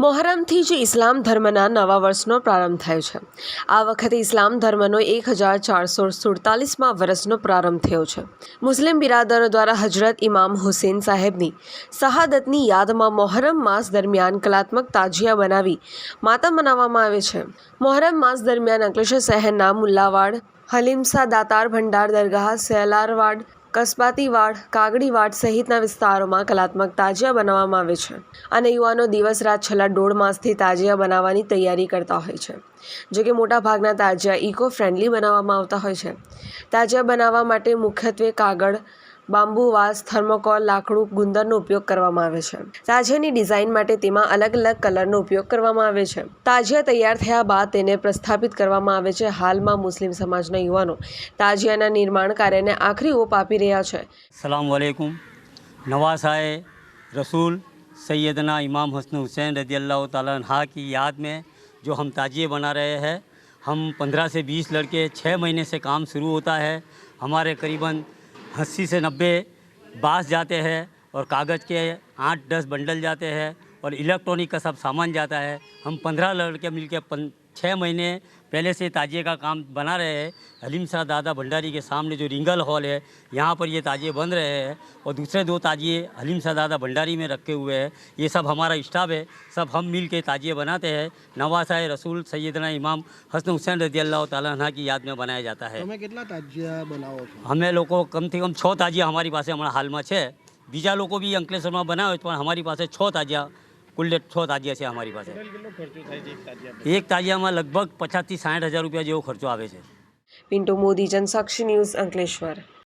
મોહરમથી જ ઇસ્લામ ધર્મના નવા વર્ષનો પ્રારંભ થયો છે આ વખતે ઇસ્લામ ધર્મનો એક હજાર ચારસો સુડતાલીસમાં વર્ષનો પ્રારંભ થયો છે મુસ્લિમ બિરાદરો દ્વારા હજરત ઇમામ હુસેન સાહેબની શહાદતની યાદમાં મોહરમ માસ દરમિયાન કલાત્મક તાજિયા બનાવી માતા મનાવવામાં આવે છે મોહરમ માસ દરમિયાન અંકલેશ્વર શહેરના મુલ્લાવાડ હલીમસા દાતાર ભંડાર દરગાહ સેલારવાડ કસ્બાતીવાડ કાગડીવાડ સહિતના વિસ્તારોમાં કલાત્મક તાજિયા બનાવવામાં આવે છે અને યુવાનો દિવસ રાત છેલ્લા દોઢ માસથી તાજિયા બનાવવાની તૈયારી કરતા હોય છે જો કે મોટાભાગના તાજિયા ઇકો ફ્રેન્ડલી બનાવવામાં આવતા હોય છે તાજિયા બનાવવા માટે મુખ્યત્વે કાગળ बांबू वास्त थर्मोकोल लाकडूप गुंदरनो उपयोग કરવામાં આવે છે તાજિયાની ડિઝાઇન માટે તેમાં અલગ અલગ કલરનો ઉપયોગ કરવામાં આવે છે તાજિયા તૈયાર થયા બાદ તેને પ્રસ્થાપિત કરવામાં આવે છે હાલમાં મુસ્લિમ સમાજના યુવાનો તાજિયાના નિર્માણ કાર્યને આખરી ઓપ આપી રહ્યા છે સલામ عليكم नवासाए रसूल सय्यदना इमाम हसन हुसैन रजी अल्लाह तआला हाकी યાદમે જો હમ તાજિયા બના રહે હમ 15 સે 20 لڑકે 6 મહિને સે કામ શુરુ હોતા હૈ હમારે કરીબન अस्सी से नब्बे बाँस जाते हैं और कागज़ के आठ दस बंडल जाते हैं और इलेक्ट्रॉनिक का सब सामान जाता है हम पंद्रह लड़के मिल पन छः महीने पहले से ताजिए का काम बना रहे हैं हलीम शाह दादा भंडारी के सामने जो रिंगल हॉल है यहाँ पर ये ताजिए बन रहे हैं और दूसरे दो ताजिए हलीम शाह दादा भंडारी में रखे हुए हैं ये सब हमारा स्टाफ है सब हम मिल के ताजिए बनाते हैं नवासा रसूल सैदना इमाम हसन हुसैन रजी अल्लाह तला की याद में बनाया जाता है हमें कितना ताजिया बनाओ हमें लोगों कम से कम छः ताजिया हमारे पास हमारा हाल में है बीजा लोग भी अंकलेश्वर में बनाए तो हमारी पास छः ताजिया કુલ્લે છ તાજિયા છે અમારી પાસે એક તાજિયામાં લગભગ પચાસ થી સાઠ હજાર રૂપિયા જેવો ખર્ચો આવે છે પિન્ટુ મોદી જનસાક્ષી ન્યૂઝ અંકલેશ્વર